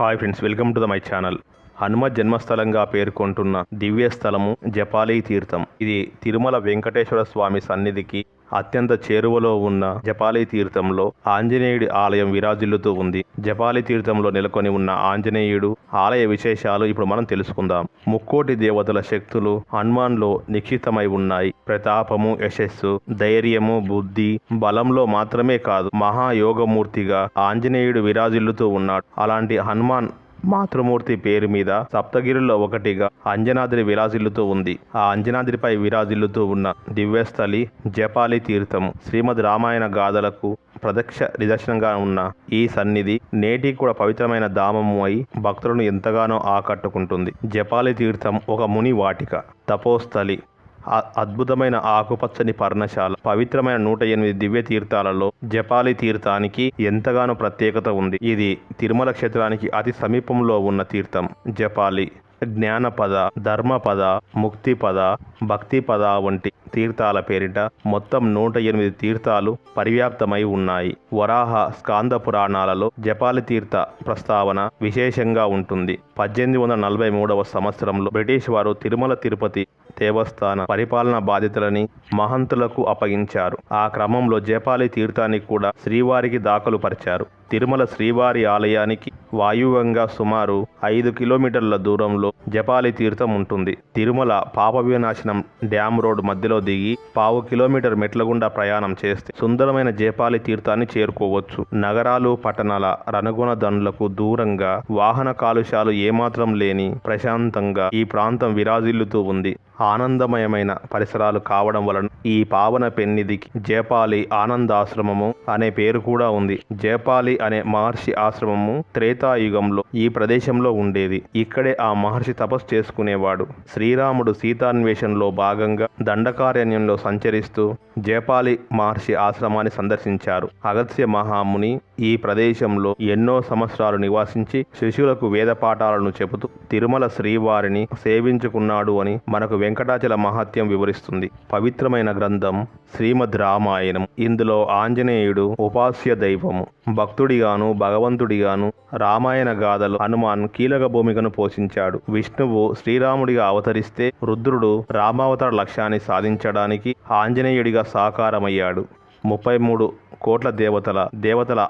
Hi friends welcome to the my channel Hanuma జన్మస్థలంగా పేర్కొంటున్న దివ్య స్థలము జపాలీ తీర్థం. ఇది తిరుమల వెంకటేశ్వర స్వామి సన్నిధికి అత్యంత చేరువలో ఉన్న జపాలి తీర్థంలో ఆంజనేయుడి ఆలయం విరాజిల్లుతూ ఉంది. జపాలి తీర్థంలో నెలకొని ఉన్న ఆంజనేయుడు ఆలయ విశేషాలు ఇప్పుడు మనం తెలుసుకుందాం. ముక్కోటి దేవతల శక్తులు హనుమాన్లో నిక్షితమై ఉన్నాయి. ప్రతాపము యశస్సు ధైర్యము బుద్ధి బలంలో మాత్రమే కాదు మహాయోగమూర్తిగా ఆంజనేయుడు విరాజిల్లుతూ ఉన్నాడు. అలాంటి హనుమాన్ మాతృమూర్తి పేరు మీద సప్తగిరిలో ఒకటిగా అంజనాద్రి విరాజిల్లుతూ ఉంది. ఆ అంజనాద్రిపై విరాజిల్లుతూ ఉన్న దివ్యస్థలి జపాలి తీర్థం శ్రీమద్ రామాయణ గాథలకు ప్రదక్ష నిదర్శనంగా ఉన్న ఈ సన్నిధి నేటికి కూడా పవిత్రమైన ధామము అయి భక్తులను ఎంతగానో ఆకట్టుకుంటుంది. జపాలి తీర్థం ఒక ముని వాటిక తపోస్థలి అద్భుతమైన ఆకుపచ్చని పర్ణశాల పవిత్రమైన నూట ఎనిమిది దివ్య తీర్థాలలో జపాలి తీర్థానికి ఎంతగానో ప్రత్యేకత ఉంది. ఇది తిరుమల క్షేత్రానికి అతి సమీపంలో ఉన్న తీర్థం జపాలి. జ్ఞానపద ధర్మపద ముక్తిపద భక్తిపద వంటి తీర్థాల పేరిట మొత్తం నూట ఎనిమిది తీర్థాలు పరివ్యాప్తమై ఉన్నాయి. వరాహ స్కాంద పురాణాలలో జపాలి తీర్థ ప్రస్తావన విశేషంగా ఉంటుంది. పద్దెనిమిది వందల నలభై మూడవ సంవత్సరంలో బ్రిటిష్ వారు తిరుమల తిరుపతి దేవస్థాన పరిపాలన బాధ్యతలని మహంతులకు అప్పగించారు. ఆ క్రమంలో జపాలి తీర్థాన్ని కూడా శ్రీవారికి దాఖలు పరిచారు తిరుమల శ్రీవారి ఆలయానికి వాయువ్యంగా సుమారు ఐదు కిలోమీటర్ల దూరంలో జపాలి తీర్థం ఉంటుంది. తిరుమల పాప వినాశనం డ్యామ్ రోడ్ మధ్యలో దిగి పావు కిలోమీటర్ మెట్లగుండా ప్రయాణం చేస్తే సుందరమైన జపాలి తీర్థాన్ని చేరుకోవచ్చు. నగరాలు పట్టణాల రణగుణ దండ్లకు దూరంగా వాహన కాలుష్యాలు ఏమాత్రం లేని ప్రశాంతంగా ఈ ప్రాంతం విరాజిల్లుతూ ఉంది. ఆనందమయమైన పరిసరాలు కావడం వలన ఈ పావన పెన్నిధికి జేపాలి ఆనందాశ్రమము అనే పేరు కూడా ఉంది. జేపాలి అనే మహర్షి ఆశ్రమము త్రేతాయుగంలో ఈ ప్రదేశంలో ఉండేది. ఇక్కడే ఆ మహర్షి తపస్సు చేసుకునేవాడు. శ్రీరాముడు సీతాన్వేషణలో భాగంగా దండకారణ్యంలో సంచరిస్తూ జేపాలి మహర్షి ఆశ్రమాన్ని సందర్శించారు. అగత్య మహాముని ఈ ప్రదేశంలో ఎన్నో సంవత్సరాలు నివాసించి శిష్యులకు వేద పాఠాలను చెబుతూ తిరుమల శ్రీవారిని సేవించుకున్నాడు అని మనకు వెంకటాచల మహత్యం వివరిస్తుంది. పవిత్రమైన గ్రంథం శ్రీమద్ రామాయణం. ఇందులో ఆంజనేయుడు ఉపాస్య దైవము. భక్తుడిగాను భగవంతుడిగాను రామాయణ గాథలు హనుమాన్ కీలక భూమికను పోషించాడు. విష్ణువు శ్రీరాముడిగా అవతరిస్తే రుద్రుడు రామావతార లక్ష్యాన్ని సాధించడానికి ఆంజనేయుడిగా సాకారమయ్యాడు. ముప్పై మూడు కోట్ల దేవతల దేవతల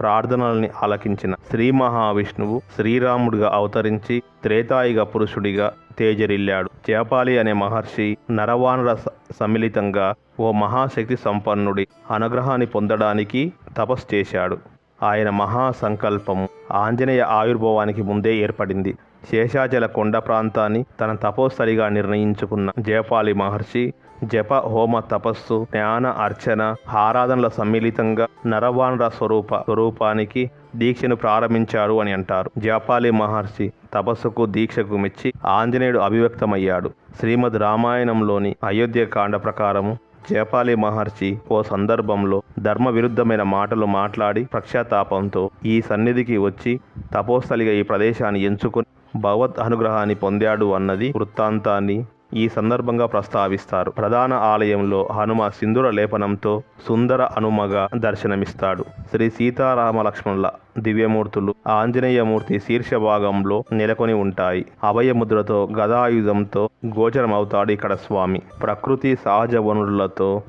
ప్రార్థనల్ని ఆలకించిన శ్రీ మహావిష్ణువు శ్రీరాముడిగా అవతరించి త్రేతాయుగ పురుషుడిగా తేజరిల్లాడు. చేపాలి అనే మహర్షి నరవానర స- సమ్మిళితంగా ఓ మహాశక్తి సంపన్నుడి అనుగ్రహాన్ని పొందడానికి తపస్సు చేశాడు. ఆయన మహాసంకల్పము ఆంజనేయ ఆవిర్భావానికి ముందే ఏర్పడింది. శేషాచల కొండ ప్రాంతాన్ని తన తపోస్థలిగా నిర్ణయించుకున్న జయపాలి మహర్షి జప హోమ తపస్సు జ్ఞాన అర్చన ఆరాధనల సమ్మిళితంగా నరవానర స్వరూప స్వరూపానికి దీక్షను ప్రారంభించారు అని అంటారు. జపాలి మహర్షి తపస్సుకు దీక్షకు మెచ్చి ఆంజనేయుడు అభివ్యక్తమయ్యాడు. శ్రీమద్ రామాయణంలోని అయోధ్య కాండ ప్రకారము జయపాలి మహర్షి ఓ సందర్భంలో ధర్మ విరుద్ధమైన మాటలు మాట్లాడి పశ్చాత్తాపంతో ఈ సన్నిధికి వచ్చి తపోస్థలిగా ఈ ప్రదేశాన్ని ఎంచుకుని భగవద్ అనుగ్రహాన్ని పొందాడు అన్నది వృత్తాంతాన్ని ఈ సందర్భంగా ప్రస్తావిస్తారు. ప్రధాన ఆలయంలో హనుమ సింధుర లేపనంతో సుందర హనుమగా దర్శనమిస్తాడు. శ్రీ సీతారామ లక్ష్మణుల దివ్యమూర్తులు ఆంజనేయమూర్తి శీర్ష భాగంలో నెలకొని ఉంటాయి. అభయముద్రతో గదాయుధంతో గోచరమవుతాడు ఇక్కడ స్వామి. ప్రకృతి సహజ వనరులతో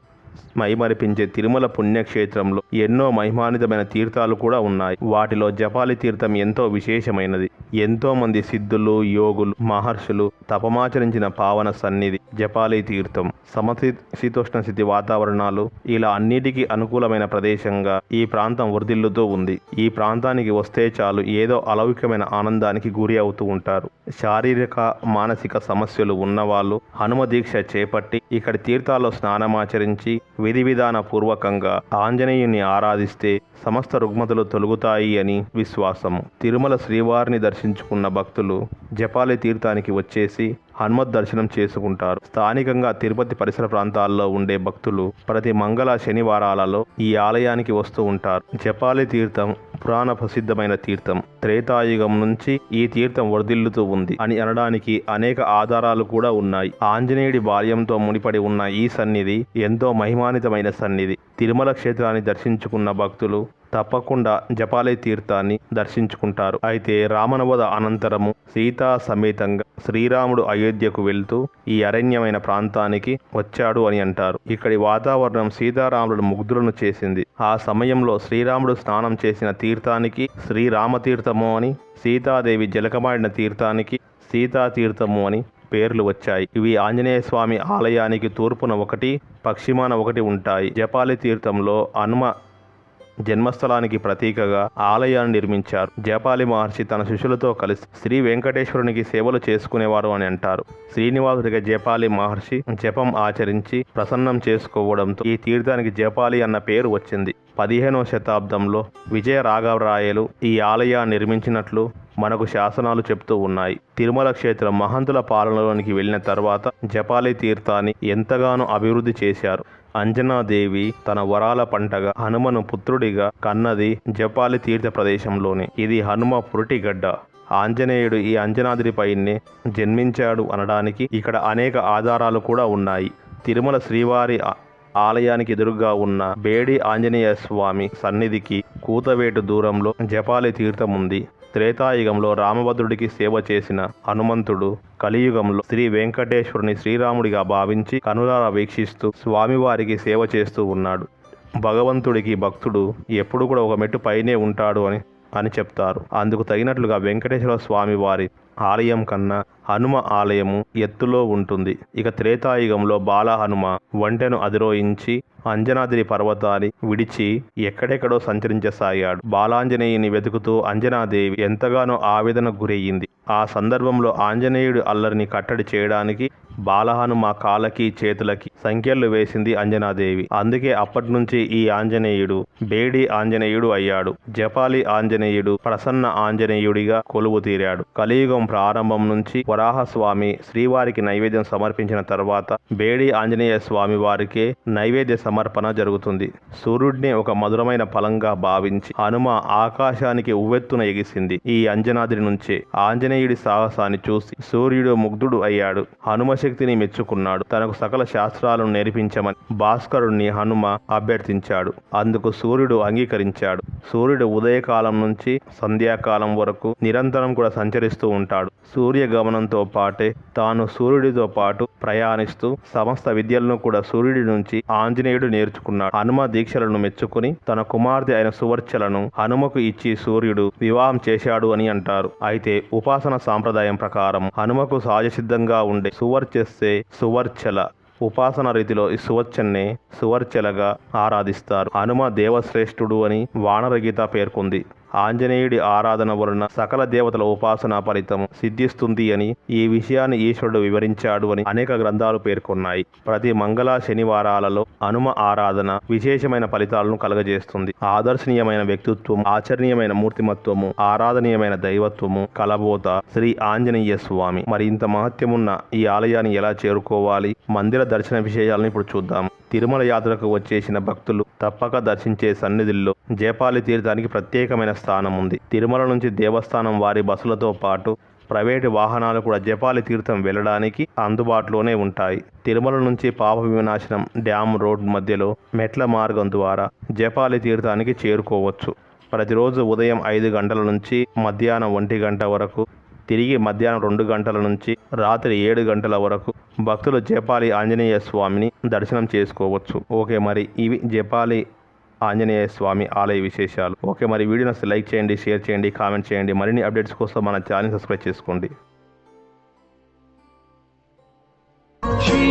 మైమరిపించే తిరుమల పుణ్యక్షేత్రంలో ఎన్నో మహిమానితమైన తీర్థాలు కూడా ఉన్నాయి. వాటిలో జపాలి తీర్థం ఎంతో విశేషమైనది. ఎంతో మంది సిద్ధులు యోగులు మహర్షులు తపమాచరించిన పావన సన్నిధి జపాలి తీర్థం. సమశీతోష్ణ స్థితి వాతావరణాలు ఇలా అన్నిటికీ అనుకూలమైన ప్రదేశంగా ఈ ప్రాంతం వృద్ధిల్లుతూ ఉంది. ఈ ప్రాంతానికి వస్తే చాలు ఏదో అలౌకికమైన ఆనందానికి గురి అవుతూ ఉంటారు. శారీరక మానసిక సమస్యలు ఉన్నవాళ్ళు హనుమ దీక్ష చేపట్టి ఇక్కడి తీర్థాల్లో స్నానమాచరించి విధి విధాన పూర్వకంగా ఆంజనేయుని ఆరాధిస్తే సమస్త రుగ్మతలు తొలగుతాయి అని విశ్వాసం తిరుమల శ్రీవారిని దర్శించుకున్న భక్తులు జపాలి తీర్థానికి వచ్చేసి హనుమత్ దర్శనం చేసుకుంటారు. స్థానికంగా తిరుపతి పరిసర ప్రాంతాల్లో ఉండే భక్తులు ప్రతి మంగళ శనివారాలలో ఈ ఆలయానికి వస్తూ ఉంటారు. జపాలి తీర్థం పురాణ ప్రసిద్ధమైన తీర్థం. త్రేతాయుగం నుంచి ఈ తీర్థం వర్ధిల్లుతూ ఉంది. అని అనడానికి అనేక ఆధారాలు కూడా ఉన్నాయి. ఆంజనేయుడి బాల్యంతో ముడిపడి ఉన్న ఈ సన్నిధి ఎంతో మహిమానితమైన సన్నిధి. తిరుమల క్షేత్రాన్ని దర్శించుకున్న భక్తులు తప్పకుండా జపాలి తీర్థాన్ని దర్శించుకుంటారు. అయితే రామనవద అనంతరము సీతా సమేతంగా శ్రీరాముడు అయోధ్యకు వెళ్తూ ఈ అరణ్యమైన ప్రాంతానికి వచ్చాడు అని అంటారు. ఇక్కడి వాతావరణం సీతారాముడు ముగ్ధులను చేసింది. ఆ సమయంలో శ్రీరాముడు స్నానం చేసిన తీర్థానికి శ్రీరామతీర్థము అని సీతాదేవి జలకమాడిన తీర్థానికి సీతాతీర్థము అని పేర్లు వచ్చాయి. ఇవి ఆంజనేయ స్వామి ఆలయానికి తూర్పున ఒకటి పశ్చిమాన ఒకటి ఉంటాయి. జపాలి తీర్థంలో హనుమ జన్మస్థలానికి ప్రతీకగా ఆలయాన్ని నిర్మించారు. జపాలి మహర్షి తన శిష్యులతో కలిసి శ్రీ వెంకటేశ్వరునికి సేవలు చేసుకునేవారు అని అంటారు. శ్రీనివాసుడిగా జపాలి మహర్షి జపం ఆచరించి ప్రసన్నం చేసుకోవడంతో ఈ తీర్థానికి జపాలి అన్న పేరు వచ్చింది. పదిహేనవ శతాబ్దంలో విజయ రాఘవరాయలు ఈ ఆలయాన్ని నిర్మించినట్లు మనకు శాసనాలు చెప్తూ ఉన్నాయి. తిరుమల క్షేత్రం మహంతుల పాలనలోనికి వెళ్ళిన తర్వాత జపాలి తీర్థాన్ని ఎంతగానో అభివృద్ధి చేశారు. అంజనాదేవి తన వరాల పంటగా హనుమను పుత్రుడిగా కన్నది జపాలి తీర్థ ప్రదేశంలోని ఇది హనుమ పురిటిగడ్డ. ఆంజనేయుడు ఈ అంజనాద్రిపైనే జన్మించాడు అనడానికి ఇక్కడ అనేక ఆధారాలు కూడా ఉన్నాయి. తిరుమల శ్రీవారి ఆలయానికి ఎదురుగా ఉన్న బేడి ఆంజనేయ స్వామి సన్నిధికి కూతవేటు దూరంలో జపాలి తీర్థం ఉంది త్రేతాయుగంలో రామభద్రుడికి సేవ చేసిన హనుమంతుడు కలియుగంలో శ్రీ వెంకటేశ్వరుని శ్రీరాముడిగా భావించి కనులార వీక్షిస్తూ స్వామివారికి సేవ చేస్తూ ఉన్నాడు. భగవంతుడికి భక్తుడు ఎప్పుడు కూడా ఒక మెట్టు పైనే ఉంటాడు అని అని చెప్తారు. అందుకు తగినట్లుగా వెంకటేశ్వర స్వామి వారి ఆలయం కన్నా హనుమ ఆలయము ఎత్తులో ఉంటుంది. ఇక త్రేతాయుగంలో బాల హనుమ వంటెను అధిరోహించి అంజనాద్రి పర్వతాన్ని విడిచి ఎక్కడెక్కడో సంచరించసాగాడు. బాలాంజనేయుని వెతుకుతూ అంజనాదేవి ఎంతగానో ఆవేదన గురయ్యింది. ఆ సందర్భంలో ఆంజనేయుడు అల్లరిని కట్టడి చేయడానికి బాలహనుమ కాళ్ళకి చేతులకి సంఖ్యలు వేసింది అంజనాదేవి. అందుకే అప్పటి నుంచి ఈ ఆంజనేయుడు బేడి ఆంజనేయుడు అయ్యాడు. జపాలి ఆంజనేయుడు ప్రసన్న ఆంజనేయుడిగా కొలువు తీరాడు. కలియుగం ప్రారంభం నుంచి వరాహస్వామి శ్రీవారికి నైవేద్యం సమర్పించిన తర్వాత బేడి ఆంజనేయ స్వామి వారికే నైవేద్య సమర్పణ జరుగుతుంది. సూర్యుడిని ఒక మధురమైన ఫలంగా భావించి హనుమ ఆకాశానికి ఉవ్వెత్తున ఎగిసింది. ఈ అంజనాద్రి నుంచే ఆంజనేయుడి సాహసాన్ని చూసి సూర్యుడు ముగ్ధుడు అయ్యాడు. హనుమ శక్తిని మెచ్చుకున్నాడు. తనకు సకల శాస్త్రాలను నేర్పించమని భాస్కరుణ్ణి హనుమ అభ్యర్థించాడు. అందుకు సూర్యుడు అంగీకరించాడు. సూర్యుడు ఉదయకాలం నుంచి సంధ్యాకాలం వరకు నిరంతరం కూడా సంచరిస్తూ ఉంటాడు. సూర్య గమనంతో పాటే తాను సూర్యుడితో పాటు ప్రయాణిస్తూ సమస్త విద్యలను కూడా సూర్యుడి నుంచి ఆంజనేయుడు నేర్చుకున్నాడు. హనుమ దీక్షలను మెచ్చుకుని తన కుమార్తె అయిన సువర్చలను హనుమకు ఇచ్చి సూర్యుడు వివాహం చేశాడు అని అంటారు. అయితే ఉపాసన సాంప్రదాయం ప్రకారం హనుమకు సహజసిద్ధంగా ఉండే చేస్తే సువర్చల ఉపాసన రీతిలో ఈ సువర్చన్నే సువర్చలగా ఆరాధిస్తారు. హనుమ దేవశ్రేష్ఠుడు అని వానరగీత పేర్కొంది. ఆంజనేయుడి ఆరాధన వలన సకల దేవతల ఉపాసన ఫలితం సిద్ధిస్తుంది అని ఈ విషయాన్ని ఈశ్వరుడు వివరించాడు అని అనేక గ్రంథాలు పేర్కొన్నాయి. ప్రతి మంగళ శనివారాలలో హనుమ ఆరాధన విశేషమైన ఫలితాలను కలగజేస్తుంది. ఆదర్శనీయమైన వ్యక్తిత్వం ఆచరణీయమైన మూర్తిమత్వము ఆరాధనీయమైన దైవత్వము కలబోత శ్రీ ఆంజనేయ స్వామి. మరి ఇంత మహత్యమున్న ఈ ఆలయాన్ని ఎలా చేరుకోవాలి? మందిర దర్శన విషయాలను ఇప్పుడు చూద్దాం. తిరుమల యాత్రకు వచ్చేసిన భక్తులు తప్పక దర్శించే సన్నిధుల్లో జయపాలి తీర్థానికి ప్రత్యేకమైన స్థానం ఉంది తిరుమల నుంచి దేవస్థానం వారి బస్సులతో పాటు ప్రైవేటు వాహనాలు కూడా జపాలి తీర్థం వెళ్ళడానికి అందుబాటులోనే ఉంటాయి. తిరుమల నుంచి పాప వినాశనం డ్యామ్ రోడ్ మధ్యలో మెట్ల మార్గం ద్వారా జపాలి తీర్థానికి చేరుకోవచ్చు. ప్రతిరోజు ఉదయం ఐదు గంటల నుంచి మధ్యాహ్నం ఒంటి గంట వరకు తిరిగి మధ్యాహ్నం రెండు గంటల నుంచి రాత్రి ఏడు గంటల వరకు భక్తులు జపాలి ఆంజనేయ స్వామిని దర్శనం చేసుకోవచ్చు. ఓకే మరి ఇవి జపాలి ఆంజనేయ స్వామి ఆలయ విశేషాలు. ఓకే మరి వీడియో నచ్చితే లైక్ చేయండి షేర్ చేయండి కామెంట్ చేయండి. మరిన్ని అప్డేట్స్ కోసం మన ఛానల్ సబ్స్క్రైబ్ చేసుకోండి. Shri